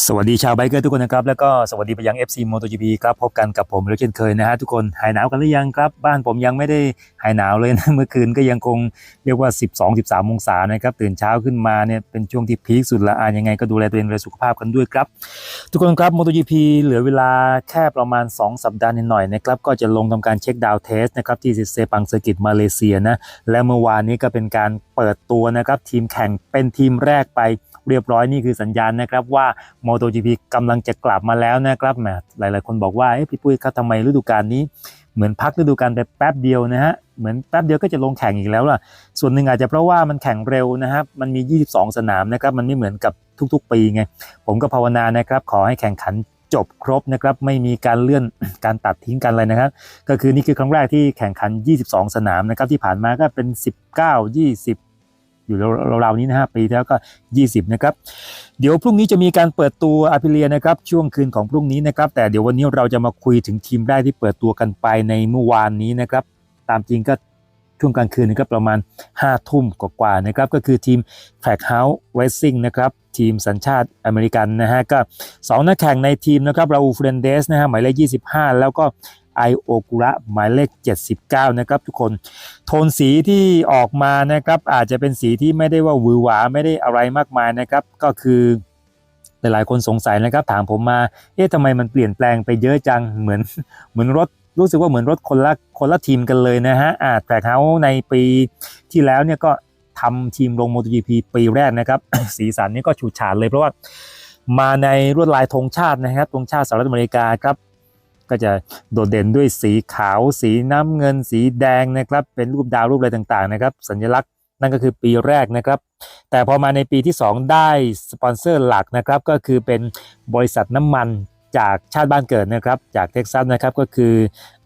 สวัสดีชาวไบเกอร์ทุกคนนะครับ แล้วก็สวัสดีไปยัง FC MotoGP ครับพบกันกับผมแล้วเช่นเคยนะฮะทุกคนหายหนาวกันหรือยังครับ บ้านผมยังไม่ได้หายหนาวเลยนะ เมื่อคืนก็ยังคงเรียกว่า 12-13องศานะครับตื่นเช้าขึ้นมาเนี่ยเป็นช่วงที่พีคสุดละอะยังไงก็ดูแลตัวเองดูแลสุขภาพกันด้วยครับ ทุกคนครับ MotoGP เหลือเวลาแค่ประมาณ 2 สัปดาห์นิดหน่อยๆนะครับก็จะลงทำการเช็คดาวน์เทสนะครับที่เซปังเซอร์กิตมาเลเซียนะและเมื่อวานนี้ก็เป็นการเปิดตัวนะครับทีมแข่งเป็นทีมแรกไป เรียบร้อยนี่คือสัญญาณนะครับว่า MotoGP กำลังจะกลับมาแล้วนะครับแหมหลาย ๆ คนบอกว่าเอ้พี่ปุ้ยครับทำไมฤดูกาลนี้เหมือนพักฤดูกาลไปแป๊บเดียวนะฮะเหมือนแป๊บเดียวก็จะลงแข่งอีกแล้วล่ะ ส่วนหนึ่งอาจจะเพราะว่ามันแข่งเร็วนะครับมันมี 22 สนามนะครับมันไม่เหมือนกับทุก ๆ ปีไง ผมก็ภาวนานะครับขอให้แข่งขันจบครบนะครับไม่มีการเลื่อนการตัดทิ้งกันเลยนะครับ ก็คือนี่คือครั้งแรกที่แข่งขัน 22 สนามนะครับที่ผ่านมาก็เป็น 19 20 อยู่ราวๆนี้นะฮะปีแล้วก็ 20 นะครับ เดี๋ยวพรุ่งนี้จะมีการเปิดตัวอาพิเลียนะครับ ช่วงคืนของพรุ่งนี้นะครับ แต่เดี๋ยววันนี้เราจะมาคุยถึงทีมแรกที่เปิดตัวกันไปในเมื่อวานนี้นะครับ ตามจริงก็ช่วงกลางคืนนะครับประมาณ 5 ทุ่มกว่าๆนะครับ ก็คือทีม Trackhouse Racing นะครับทีมสัญชาติอเมริกันนะฮะก็2นักแข่งในทีมนะครับราอูฟเรนเดสนะฮะหมายเลข 25 แล้วก็ ไอโอกุระหมายเลข 79 นะครับทุกคน โทนสีที่ออกมานะครับ อาจจะเป็นสีที่ไม่ได้ว่าหวือหวาไม่ได้อะไรมากมายนะครับ ก็คือหลายๆคนสงสัยนะครับ ถามผมมา เอ๊ะทำไมมันเปลี่ยนแปลงไปเยอะจังเหมือนเหมือนรถรู้สึกว่าเหมือนรถคนละคนละทีมกันเลยนะฮะอ่าแทร็กเฮาในปีที่แล้วเนี่ยก็ทำทีมลง MotoGP ปีแรกนะครับ สีสันนี่ก็ฉูดฉาดเลยเพราะว่ามาในลวดลายธงชาตินะครับธงชาติสหรัฐอเมริกาครับ ก็จะโดดเด่นด้วยสีขาว สีน้ำเงิน สีแดงนะครับ เป็นรูปดาวรูปอะไรต่างๆนะครับ สัญลักษณ์นั่นก็คือปีแรกนะครับ แต่พอมาในปีที่ 2 ได้สปอนเซอร์หลักนะครับ ก็คือเป็นบริษัทน้ำมันจากชาติบ้านเกิดนะครับ จากเท็กซัสนะครับก็คือ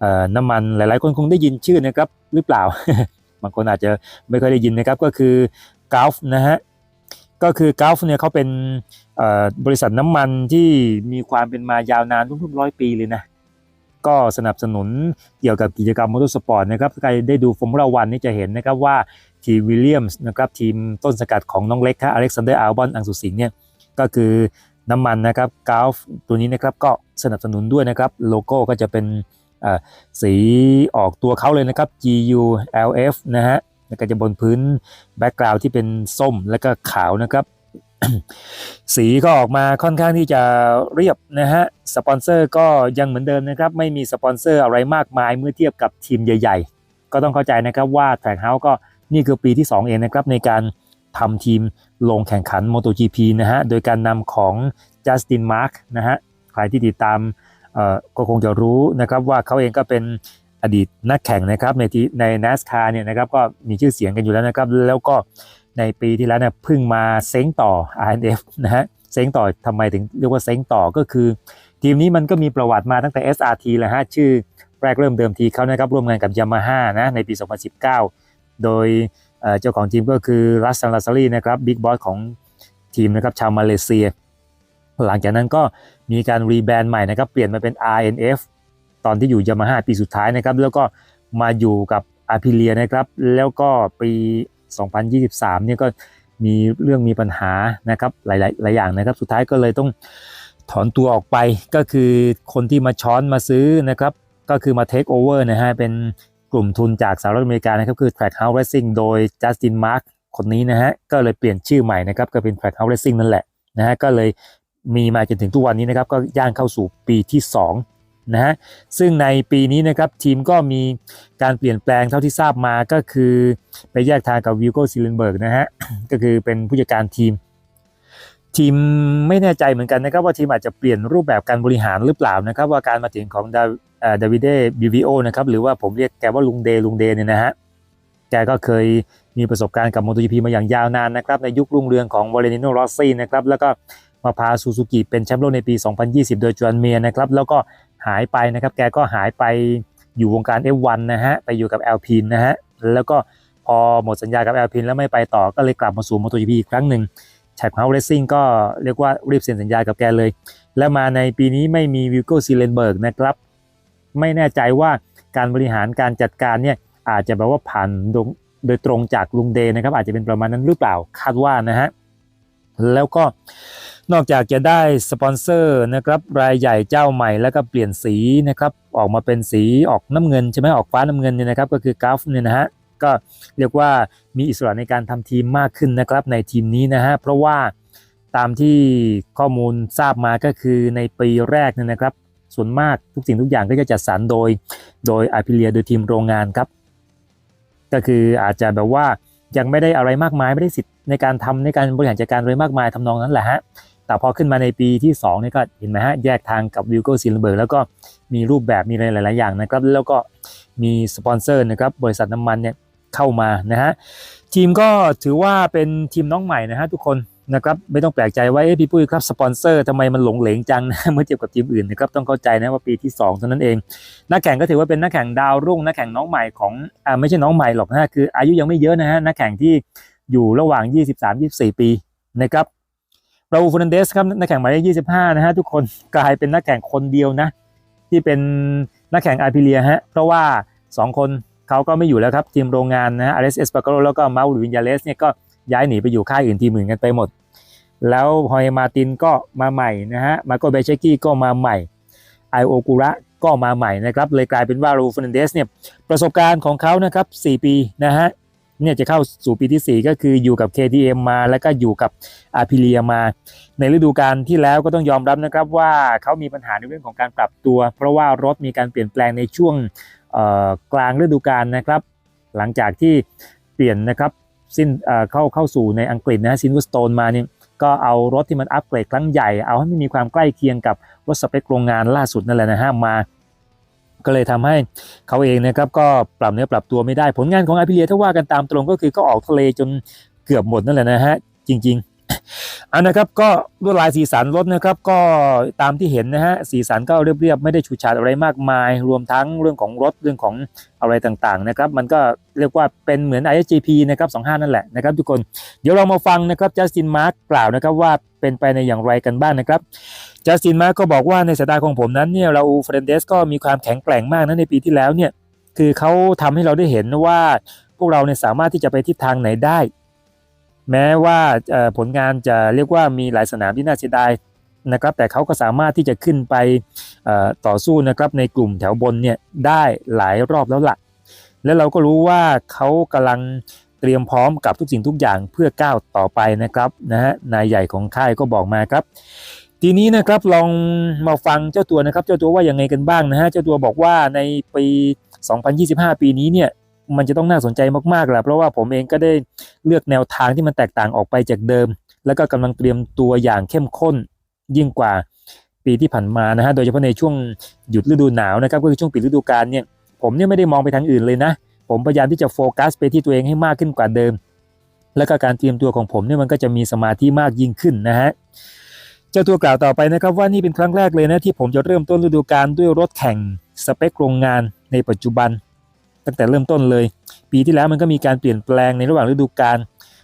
เอ่อน้ำมันหลายๆ คนคงได้ยินชื่อนะครับหรือเปล่า บางคนอาจจะไม่เคยได้ยินนะครับก็คือกาฟนะฮะก็คือกาฟเนี่ยเขาเป็นเอ่อบริษัทน้ำมันที่มีความเป็นมายาวนานรุ่นร้อยปีเลยนะ ก็สนับสนุนเกี่ยวกับกิจกรรมมอเตอร์สปอร์ตนะครับใครได้ดูฟอร์มูล่าวันนี่จะเห็นนะครับว่าทีวิลเลียมส์นะครับทีมต้นสกัดของน้องเล็กครับอเล็กซานเดอร์อัลบอนอังสุสิงเนี่ยก็คือน้ำมันนะครับกาฟตัวนี้นะครับก็สนับสนุนด้วยนะครับโลโก้ก็จะเป็นสีออกตัวเขาเลยนะครับ GU LF นะฮะแล้วก็จะบนพื้นแบ็กกราวด์ที่เป็นส้มแล้วก็ขาวนะครับ สีก็ออกมาค่อนข้างที่จะเรียบนะฮะสปอนเซอร์ก็ยังเหมือนเดิมนะครับ ไม่มีสปอนเซอร์อะไรมากมายเมื่อเทียบกับทีมใหญ่ ๆ ก็ต้องเข้าใจนะครับว่าแทร็กเฮาส์ก็นี่คือปีที่ 2 เองนะครับ ในการทำทีมลงแข่งขัน MotoGP นะฮะ โดยการนำของจัสตินมาร์กนะฮะ ใครที่ติดตามเอ่อก็คงจะรู้นะครับว่าเขาเองก็เป็นอดีตนักแข่งนะครับในที่ใน NASCAR เนี่ยนะครับก็มีชื่อเสียงกันอยู่แล้วนะครับ แล้วก็ ในปีที่แล้วเนี่ยเพิ่งมาเซ้งต่อ RNF นะฮะเซ้งต่อทำไมถึงเรียกว่าเซ้งต่อก็คือ ทีมนี้มันก็มีประวัติมาตั้งแต่ SRT แหละฮะชื่อแรกเริ่มเดิมทีเขานะครับร่วมงานกับ Yamaha นะในปี 2019 โดยเจ้าของทีมก็คือรัสซันลาซารีนะครับบิ๊กบอสของทีมนะครับชาวมาเลเซีย หลังจากนั้นก็มีการรีแบรนด์ใหม่นะครับเปลี่ยนมาเป็น RNF ตอนที่อยู่ Yamaha ปีสุดท้ายนะครับแล้วก็มาอยู่กับอาพิเลียนะครับแล้วก็ปี 2023เนี่ยก็มีเรื่องมีปัญหานะครับหลายๆหลายอย่างนะครับ สุดท้ายก็เลยต้องถอนตัวออกไปก็คือคนที่มาช้อนมาซื้อนะครับ ก็คือมาเทคโอเวอร์นะฮะเป็นกลุ่มทุนจากสหรัฐอเมริกานะครับคือ Trackhouse Racing โดย Justin Mark คนนี้นะฮะก็เลยเปลี่ยนชื่อใหม่นะครับก็เป็น Trackhouse Racing นั่นแหละนะฮะก็เลยมีมาจนถึงทุกวันนี้นะครับก็ย่างเข้าสู่ปีที่ 2 นะฮะซึ่งในปีนี้นะครับทีมก็มีการเปลี่ยนแปลงเท่าที่ทราบมาก็คือไปแยกทางกับวิลโกซิเลนเบิร์กนะฮะก็คือเป็นผู้จัดการทีม ทีมไม่แน่ใจเหมือนกันนะครับว่าทีมอาจจะเปลี่ยนรูปแบบการบริหารหรือเปล่านะครับว่าการมาถึงของดาเอ่อดวิเดบิวิโอนะครับหรือว่าผมเรียกแกว่าลุงเดลุงเดเนี่ยนะฮะแกก็เคยมีประสบการณ์กับ MotoGP มาอย่างยาวนานนะครับในยุครุ่งเรืองของวาเลนิโนรอสซี่นะครับแล้วก็มาพาซูซูกิเป็นแชมป์โลกในปี 2020 โดยจอห์นเมียนะครับแล้วก็ หายไปนะครับ แกก็หายไปอยู่วงการ F1 นะฮะ ไปอยู่กับ Alpine นะฮะ แล้วก็พอหมดสัญญากับ Alpine แล้วไม่ไปต่อก็เลยกลับมาสู่ MotoGP อีกครั้งหนึ่งแท็กเฮาส์เรซิ่งก็เรียกว่ารีบเซ็นสัญญากับแกเลย แล้วมาในปีนี้ไม่มีวิลโกซีเลนเบิร์กนะครับ ไม่แน่ใจว่าการบริหารการจัดการเนี่ยอาจจะแบบว่าผ่านโดยโดยตรงจากลุงเดย์นะครับอาจจะเป็นประมาณนั้นหรือเปล่าคาดว่านะฮะแล้วก็ นอกจากจะได้สปอนเซอร์นะครับรายใหญ่เจ้าใหม่แล้วก็เปลี่ยนสีนะครับออกมาเป็นสีออกน้ำเงินใช่ไหมออกฟ้าน้ำเงินเนี่ยนะครับก็คือกราฟเนี่ยนะฮะก็เรียกว่ามีอิสระในการทำทีมมากขึ้นนะครับในทีมนี้นะฮะเพราะว่าตามที่ข้อมูลทราบมาก็คือในปีแรกเนี่ยนะครับ ส่วนมากทุกสิ่งทุกอย่างก็จะจัดสรรโดยโดยอาพิเลียโดยทีมโรงงานครับ ก็คืออาจจะแบบว่ายังไม่ได้อะไรมากมายไม่ได้สิทธิ์ในการทำในการบริหารจัดการเลยมากมายทำนองนั้นแหละฮะ แต่พอขึ้นมาในปีที่2นี่ก็เห็นไหมฮะแยกทางกับวิลโก้ซิลเบิร์กแล้วก็มีรูปแบบมีอะไรหลาย ๆ อย่างนะครับ แล้วก็มีสปอนเซอร์นะครับบริษัทน้ำมันเนี่ยเข้ามานะฮะทีมก็ถือว่าเป็นทีมน้องใหม่นะฮะทุกคนนะครับไม่ต้องแปลกใจว่าเอ๊ะพี่ปุ้ยครับสปอนเซอร์ทำไมมันหลงเหลงจังนะเมื่อเทียบกับทีมอื่นนะครับต้องเข้าใจนะว่าปีที่2เท่านั้นเองนักแข่งก็ถือว่าเป็นนักแข่งดาวรุ่งนักแข่งน้องใหม่ของอ่าไม่ใช่น้องใหม่หรอกนะคืออายุยังไม่เยอะนะฮะนักแข่งที่อยู่ระหว่าง 23-24 ปีนะครับ ราอูฟนันเดสครับนักแข่งหมายเลข25นะฮะทุกคนกลายเป็นนักแข่งคนเดียวนะ ที่เป็นนักแข่งอาร์พิเลียฮะเพราะว่า 2 คนเขาก็ไม่อยู่แล้วครับ ทีมโรงงานนะฮะอาร์เอสเอสปาโกโรแล้วก็มาลวินยาเลสเนี่ยก็ย้ายหนีไปอยู่ค่ายอื่นทีมอื่นกันไปหมด แล้วฮอยมาตินก็มาใหม่นะฮะมาโกเบเชกี้ก็มาใหม่ไอโอกุระก็มาใหม่นะครับเลยกลายเป็นว่ารูฟนันเดสเนี่ยประสบการณ์ของเขานะครับ4ปีนะฮะ เนี่ยจะเข้าสู่ปีที่ 4 ก็คืออยู่กับ KTM มา แล้วก็อยู่กับอาพิเลียมา ในฤดูกาลที่แล้วก็ต้องยอมรับนะครับว่าเขามีปัญหาในเรื่องของการปรับตัว เพราะว่ารถมีการเปลี่ยนแปลงในช่วงกลางฤดูกาลนะครับ หลังจากที่เปลี่ยนนะครับสิ้นเข้าเข้าสู่ในอังกฤษนะฮะซินวสโตนมาเนี่ยก็เอารถที่มันอัปเกรดครั้งใหญ่ เอาให้มันมีความใกล้เคียงกับรถสเปคโรงงานล่าสุดนั่นแหละนะฮะมา ก็เลยทำให้เขาเองนะครับก็ปรับเนื้อปรับตัวไม่ได้ผลงานของอาพิเลียถ้าว่ากันตามตรงก็คือก็ออกทะเลจนเกือบหมดนั่นแหละนะฮะจริง ๆอันนะครับก็ลวดลายสีสันรถนะครับก็ตามที่เห็นนะฮะสีสันก็เรียบๆไม่ได้ฉูดฉาดอะไรมากมาย รวมทั้งเรื่องของรถเรื่องของอะไรต่างๆนะครับมันก็เรียกว่าเป็นเหมือน ISGP นะครับ25 นั่นแหละนะครับทุกคนเดี๋ยวเรามาฟังนะครับจัสตินมาร์กกล่าวนะครับว่าเป็นไปในอย่างไรกันบ้างนะครับ จัสตินมาก็บอกว่าในสายตาของผมนั้นเนี่ยเราเฟรนเดสก็มีความแข็งแกร่งมากนะในปีที่แล้วเนี่ยคือเขาทำให้เราได้เห็นว่าพวกเราเนี่ยสามารถที่จะไปทิศทางไหนได้ แม้ว่าผลงานจะเรียกว่ามีหลายสนามที่น่าเสียดายนะครับแต่เขาก็สามารถที่จะขึ้นไปต่อสู้นะครับในกลุ่มแถวบนเนี่ยได้หลายรอบแล้วละ่ะ แล้วเราก็รู้ว่าเขากำลังเตรียมพร้อมกับทุกสิ่งทุกอย่างเพื่อก้าวต่อไปนะครับนะฮะนายใหญ่ของค่ายก็บอกมาครับ ทีนี้นะครับลองมาฟังเจ้าตัวนะครับ เจ้าตัวว่ายังไงกันบ้างนะฮะเจ้าตัวบอกว่าในปี 2025 ปีนี้เนี่ยมันจะต้องน่าสนใจมากๆแหละเพราะว่าผมเองก็ได้เลือกแนวทางที่มันแตกต่างออกไปจากเดิม แล้วก็กำลังเตรียมตัวอย่างเข้มข้นยิ่งกว่าปีที่ผ่านมานะฮะโดยเฉพาะในช่วงหยุดฤดูหนาวนะครับก็คือช่วงปิดฤดูกาลเนี่ยผมเนี่ยไม่ได้มองไปทางอื่นเลยนะ ผมพยายามที่จะโฟกัสไปที่ตัวเองให้มากขึ้นกว่าเดิม แล้วก็การเตรียมตัวของผมเนี่ยมันก็จะมีสมาธิมากยิ่งขึ้นนะฮะ เจ้าตัวกล่าวต่อไปนะครับว่านี่เป็นครั้งแรกเลยนะที่ผมจะเริ่มต้นฤดูกาลด้วยรถแข่งสเปคโรงงานในปัจจุบัน ตั้งแต่เริ่มต้นเลย ปีที่แล้วมันก็มีการเปลี่ยนแปลงในระหว่างฤดูกาล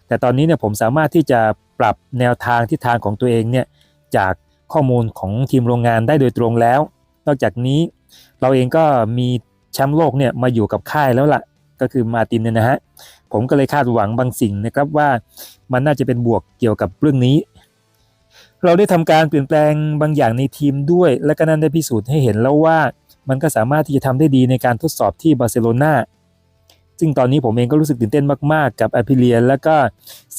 แต่ตอนนี้เนี่ยผมสามารถที่จะปรับแนวทางทิศทางของตัวเองเนี่ยจากข้อมูลของทีมโรงงานได้โดยตรงแล้ว นอกจากนี้เราเองก็มีแชมป์โลกเนี่ยมาอยู่กับค่ายแล้วละ่ะ ก็คือมาตินเนี่ยนะฮะผมก็เลยคาดหวังบางสิ่งนะครับว่ามันน่าจะเป็นบวกเกี่ยวกับเรื่องนี้ เราได้ทำการเปลี่ยนแปลงบางอย่างในทีมด้วย และก็นั่นได้พิสูจน์ให้เห็นแล้วว่ามันก็สามารถที่จะทำได้ดีในการทดสอบที่บาร์เซโลนาซึ่งตอนนี้ผมเองก็รู้สึกตื่นเต้นมาก ๆ กับอาพิเลียแล้วก็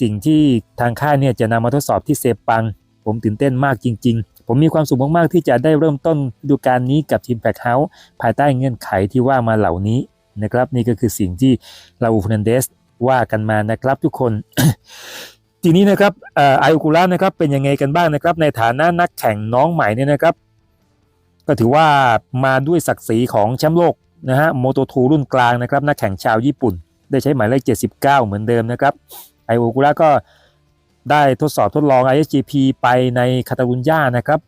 สิ่งที่ทางค่ายเนี่ยจะนำมาทดสอบที่เซปัง ผมตื่นเต้นมากจริง ๆ ผมมีความสุขมาก ๆ ที่จะได้เริ่มต้นฤดูกาลนี้กับทีมแพคเฮาส์ภายใต้เงื่อนไขที่ว่ามาเหล่านี้นะครับ นี่ก็คือสิ่งที่ลาอูฟนันเดสว่ากันมานะครับทุกคน ทีนี้นะครับไอโอคูล่านะครับเป็นยังไงกันบ้างนะครับ ในฐานะนักแข่งน้องใหม่เนี่ยนะครับ ก็ถือว่ามาด้วยศักดิ์ศรีของแชมป์โลกนะฮะโมโตทูรุ่นกลางนะครับนักแข่งชาวญี่ปุ่น ได้ใช้หมายเลข 79 เหมือนเดิมนะครับไอโอกุระก็ได้ทดสอบทดลอง ISGP ไปในคาตาลุญญานะครับ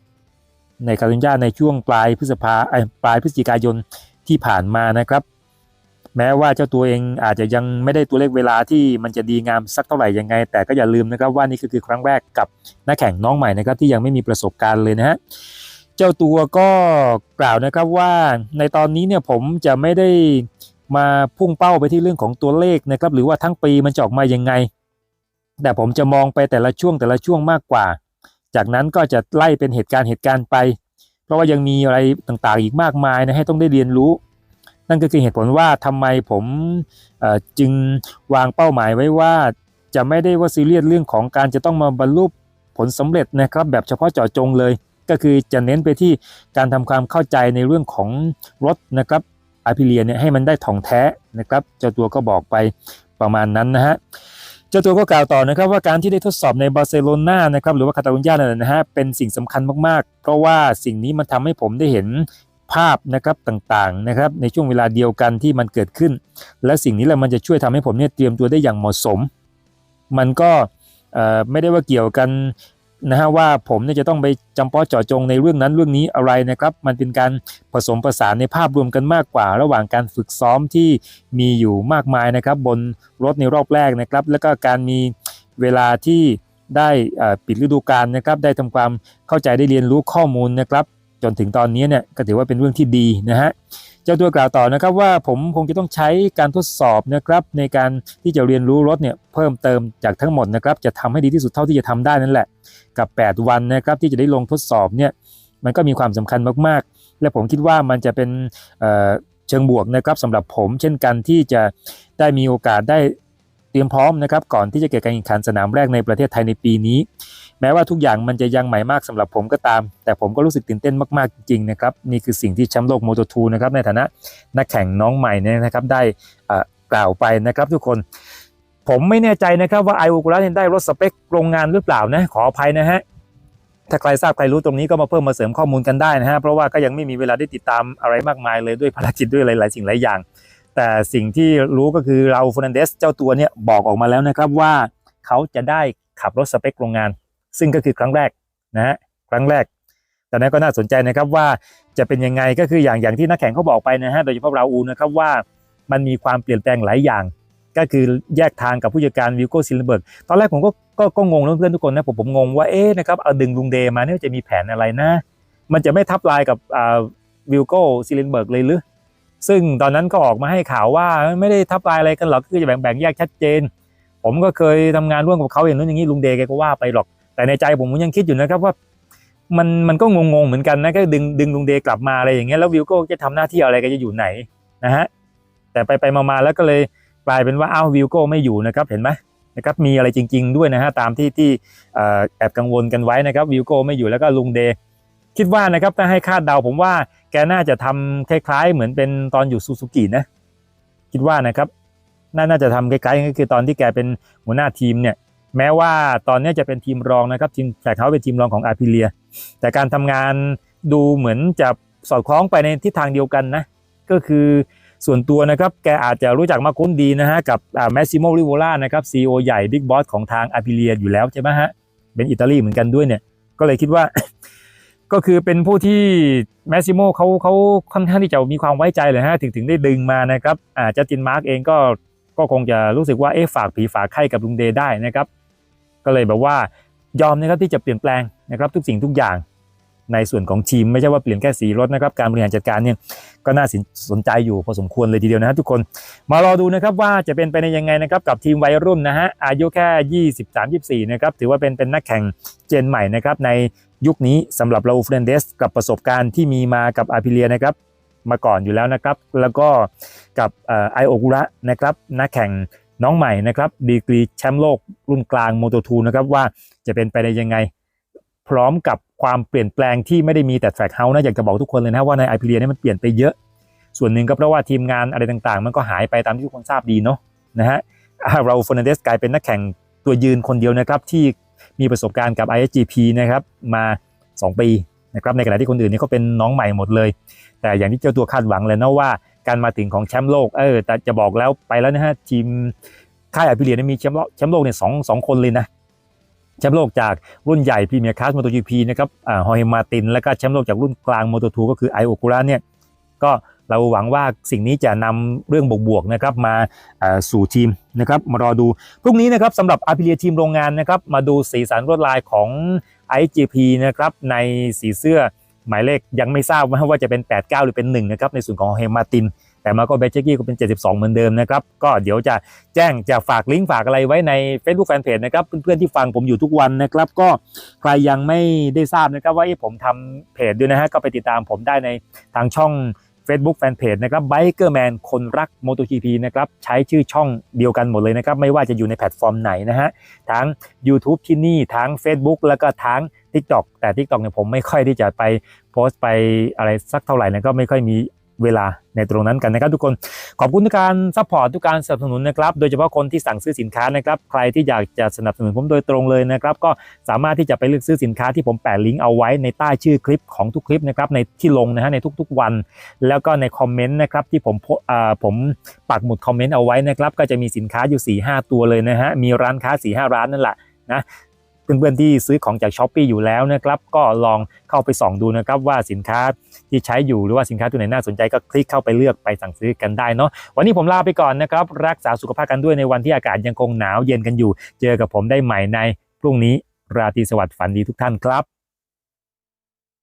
ในคาตาลุญญาในช่วงปลายพฤษภาปลายพฤศจิกายนที่ผ่านมานะครับ แม้ว่าเจ้าตัวเองอาจจะยังไม่ได้ตัวเลขเวลาที่มันจะดีงามสักเท่าไหร่ยังไง แต่ก็อย่าลืมนะครับว่านี่คือครั้งแรกกับนักแข่งน้องใหม่นะครับที่ยังไม่มีประสบการณ์เลยนะฮะเจ้าตัวก็กล่าวนะครับว่าในตอนนี้เนี่ยผมจะไม่ได้มาพุ่งเป้าไปที่เรื่องของตัวเลขนะครับหรือว่าทั้งปีมันจะออกมายังไง แต่ผมจะมองไปแต่ละช่วงแต่ละช่วงมากกว่า จากนั้นก็จะไล่เป็นเหตุการณ์เหตุการณ์ไป เพราะว่ายังมีอะไรต่างๆอีกมากมายนะให้ต้องได้เรียนรู้ นั่นก็คือเหตุผลว่าทำไมผมจึงวางเป้าหมายไว้ว่า จะไม่ได้ว่าซีเรียสเรื่องของการจะต้องมาบรรลุผลสำเร็จนะครับ แบบเฉพาะเจาะจงเลย ก็คือจะเน้นไปที่การทำความเข้าใจในเรื่องของรถนะครับอาพิเลียเนี่ยให้มันได้ถ่องแท้นะครับ เจ้าตัวก็บอกไปประมาณนั้นนะฮะเจ้าตัวก็กล่าวต่อนะครับว่าการที่ได้ทดสอบในบาร์เซโลนานะครับหรือว่าคาตาลุญญาเนั่นแหละนะฮะเป็นสิ่งสำคัญมากๆ เพราะว่าสิ่งนี้มันทำให้ผมได้เห็น ภาพนะครับต่างๆนะครับในช่วงเวลาเดียวกันที่มันเกิดขึ้น และสิ่งนี้แหละมันจะช่วยทำให้ผมเนี่ยเตรียมตัวได้อย่างเหมาะสม มันก็ไม่ได้ว่าเกี่ยวกันนะฮะว่าผมเนี่ยจะต้องไปจำเพาะเจาะจงในเรื่องนั้นเรื่องนี้อะไรนะครับ มันเป็นการผสมผสานในภาพรวมกันมากกว่า ระหว่างการฝึกซ้อมที่มีอยู่มากมายนะครับ บนรถในรอบแรกนะครับ แล้วก็การมีเวลาที่ได้ปิดฤดูกาลนะครับ ได้ทำความเข้าใจได้เรียนรู้ข้อมูลนะครับ นถึงตอนนี้เนี่ยก็ถือว่าเป็นเรื่องที่ดีนะฮะเจ้าตัวกล่าวต่อนะครับว่าผมคงจะต้องใช้การทดสอบนะครับในการที่จะเรียนรู้รถเนี่ยเพิ่มเติมจากทั้งหมดนะครับจะทำให้ดีที่สุดเท่าที่จะทำได้นั่นแหละ กับ 8 วันนะครับที่จะได้ลงทดสอบเนี่ยมันก็มีความสำคัญมากๆ และผมคิดว่ามันจะเป็นเเชิงบวกนะครับสำหรับผมเช่นกันที่จะได้มีโอกาสได้เตรียมพร้อมนะครับก่อนที่จะเกิดการแข่งขันสนามแรกในประเทศไทยในปีนี้ แม้ว่าทุกอย่างมันจะยังใหม่มากสำหรับผมก็ตาม แต่ผมก็รู้สึกตื่นเต้นมากๆจริงๆนะครับนี่คือสิ่งที่แชมป์โลกโมโตทูนะครับในฐานะนักแข่งน้องใหม่เนี่ยนะครับได้กล่าวไปนะครับทุกคนผมไม่แน่ใจนะครับว่าไอโอกุระเนี่ยได้รถสเปคโรงงานหรือเปล่านะขออภัยนะฮะถ้าใครทราบใครรู้ตรงนี้ก็มาเพิ่มมาเสริมข้อมูลกันได้นะฮะเพราะว่าก็ยังไม่มีเวลาได้ติดตามอะไรมากมายเลยด้วยภารกิจด้วยหลาย ๆ สิ่งหลายอย่าง แต่สิ่งที่รู้ก็คือเราฟ e นันเดสเจ้าตัวเนี่ยบอกออกมาแล้วนะครับว่าเขาจะได้ขับรถสเปคโรงงาน ซึ่งก็คือครั้งแรกนะฮะครั้งแรก แต่นั้นก็น่าสนใจนะครับว่าจะเป็นยังไงก็คืออย่างอย่างที่นักแข่งเขาบอกไปนะฮะโดยเฉพาะเราอูนะครับว่ามันมีความเปลี่ยนแปลงหลายอย่าง ก็คือแยกทางกับผู้จัดการวิลโก้ซิลเบิร์กตอนแรกผมก็ก็ก็งงนะเพื่อนทุกคนนะผมผมงงว่าเอ๊ะนะครับเอาดึงลุงเดมาเนี่ยจะมีแผนอะไรนะ มันจะไม่ทับลายกับอ่าวิลโก้ซิลเบิร์กเลยหรือซึ่งตอนนั้นก็ออกมาให้ข่าวว่าไม่ได้ทับลายอะไรกันหรอกคือจะแบ่งแบ่งแยกชัดเจน ผมก็เคยทำงานร่วมกับเขาอย่างนู้นอย่างนี้ลุงเดแกก็ว่าไปหรอก แต่ในใจผมยังคิดอยู่นะครับว่ามันมันก็งงๆเหมือนกันนะก็ดึงดึงลุงเดกลับมาอะไรอย่างเงี้ยแล้ววิลโก้จะทำหน้าที่อะไรกันจะอยู่ไหนนะฮะแต่ไปไปมาๆแล้วก็เลยกลายเป็นว่าอ้าววิลโก้ไม่อยู่นะครับเห็นไหมนะครับมีอะไรจริง ๆด้วยนะฮะตามที่ที่แอบกังวลกันไว้นะครับวิลโก้ไม่อยู่แล้วก็ลุงเดคิดว่านะครับถ้าให้คาดเดาผมว่าแกน่าจะทำคล้ายๆ เหมือนเป็นตอนอยู่ซูซูกินะคิดว่านะครับนน่าจะทำคล้ายๆก็คือตอนที่แกเป็นหัวหน้าทีมเนี่ย แม้ว่าตอนนี้จะเป็นทีมรองนะครับทีมแต่เขาเป็นทีมรองของอาพิเลีย แต่การทำงานดูเหมือนจะสอดคล้องไปในทิศทางเดียวกันนะ ก็คือส่วนตัวนะครับ แกอาจจะรู้จักมาคุ้นดีนะฮะ กับแมสซิโมริโวล่านะครับซีอใหญ่บิ๊กบอสของทางอาพิเลียอยู่แล้วใช่ไหมฮะ เป็นอิตาลีเหมือนกันด้วยเนี่ย ก็เลยคิดว่า ก็คือเป็นผู้ที่แมสซิโมเขาเขาค่อนข้างที่จะมีความไว้ใจเลยฮะ ถึงถึงได้ดึงมานะครับอาจัสตินมาร์กเองก็ก็คงจะรู้สึกว่าเอ๊ะฝากผีฝากไข้กับลุงเดย์ได้นะครับ ก็เลยแบบว่ายอมนะครับที่จะเปลี่ยนแปลงนะครับทุกสิ่งทุกอย่างในส่วนของทีมไม่ใช่ว่าเปลี่ยนแค่สีรถนะครับการบริหารจัดการเนี่ยก็น่าสนใจอยู่พอสมควรเลยทีเดียวนะฮะทุกคนมารอดูนะครับว่าจะเป็นไปในยังไงนะครับกับทีมวัยรุ่นนะฮะอายุแค่ 23 24นะครับถือว่าเป็นเป็นนักแข่งเจนใหม่นะครับในยุคนี้สำหรับเราเฟรนเดสกับประสบการณ์ที่มีมากับอาพิเลียนะครับมาก่อนอยู่แล้วนะครับ แล้วก็กับไอโอกุระนะครับนักแข่ง น้องใหม่นะครับดีกรีแชมป์โลกรุ่นกลางโมโตทูนะครับว่าจะเป็นไปได้ยังไง พร้อมกับความเปลี่ยนแปลงที่ไม่ได้มีแต่แทร็กเฮาส์นะอยากจะบอกทุกคนเลยนะว่าในไอพีเลียนี่มันเปลี่ยนไปเยอะ ส่วนหนึ่งก็เพราะว่าทีมงานอะไรต่างๆ มันก็หายไปตามที่ทุกคนทราบดีเนาะนะฮะเราฟ e นเดสกลายเป็นนักแข่งตัวยืนคนเดียวนะครับที่มีประสบการณ์กับ ISGP นะครับมา 2 ปีนะครับในขณะที่คนอื่นนี่เขาเป็นน้องใหม่หมดเลย แต่อย่างที่เจ้าตัวคาดหวังเลยนะว่า การมาถึงของแชมป์โลกเออแต่จะบอกแล้วไปแล้วนะฮะทีมค่ายอภิเลียนมีแชมป์โลกแชมป์โลกเนี่ยสองสองคนเลยนะแชมป์โลกจากรุ่นใหญ่พรีเมียร์คลาสมอเตอร์จีพีนะครับอ่าฮอเฮมาติน แล้วก็แชมป์โลกจากรุ่นกลางมอเตอร์ทูก็คือไอโอกุระเนี่ยก็เราหวังว่าสิ่งนี้จะนำเรื่องบวกๆนะครับมาอ่าสู่ทีมนะครับมารอดูพรุ่งนี้นะครับสำหรับอาภิเลียทีมโรงงานนะครับมาดูสีสันลวดลายของ IGP นะครับในสีเสื้อ หมายเลขยังไม่ทราบว่าจะเป็น 89 หรือเป็น1นะครับในส่วนของเฮมาติน แต่มาโกเบเชกี้ก็เป็น 72 เหมือนเดิมนะครับ ก็เดี๋ยวจะแจ้งจะฝากลิงก์ฝากอะไรไว้ใน Facebook Fanpage นะครับเพื่อนๆที่ฟังผมอยู่ทุกวันนะครับก็ใครยังไม่ได้ทราบนะครับว่าอ้ผมทำเพจด้วยนะฮะก็ไปติดตามผมได้ในทางช่อง Facebook Fanpage นะครับ Bikerman คนรัก MotoGP นะครับใช้ชื่อช่องเดียวกันหมดเลยนะครับ ไม่ว่าจะอยู่ในแพลตฟอร์มไหนนะฮะทั้ง YouTube ที่นี่ทั้ง Facebook แล้วก็ทั้ง TikTok แต่ TikTok เนี่ยผมไม่ค่อยที่จะไปโพสต์ไปอะไรสักเท่าไหร่นะก็ไม่ค่อยมี เวลาในตรงนั้นกันนะครับทุกคนขอบคุณทุกการซัพพอร์ตทุกการสนับสนุนนะครับ โดยเฉพาะคนที่สั่งซื้อสินค้านะครับใครที่อยากจะสนับสนุนผมโดยตรงเลยนะครับ ก็สามารถที่จะไปเลือกซื้อสินค้าที่ผมแปะลิงก์เอาไว้ในใต้ชื่อคลิปของทุกคลิปนะครับในที่ลงนะฮะในทุกๆวัน แล้วก็ในคอมเมนต์นะครับที่ผมผมปักหมุดคอมเมนต์เอาไว้นะครับก็จะมีสินค้าอยู่4 5ตัวเลยนะฮะมีร้านค้า4 5ร้านนั่นแหละนะ เพื่อนๆที่ซื้อของจากช้อปปีอยู่แล้วนะครับก็ลองเข้าไปส่องดูนะครับว่าสินค้าที่ใช้อยู่หรือว่าสินค้าตัวไหนน่าสนใจก็คลิกเข้าไปเลือกไปสั่งซื้อกันได้เนาะวันนี้ผมลาไปก่อนนะครับรักษาสุขภาพกันด้วยในวันที่อากาศยังคงหนาวเย็นกันอยู่ เจอกับผมได้ใหม่ในพรุ่งนี้ราตรีสวัสดิ์ฝันดีทุกท่านครับ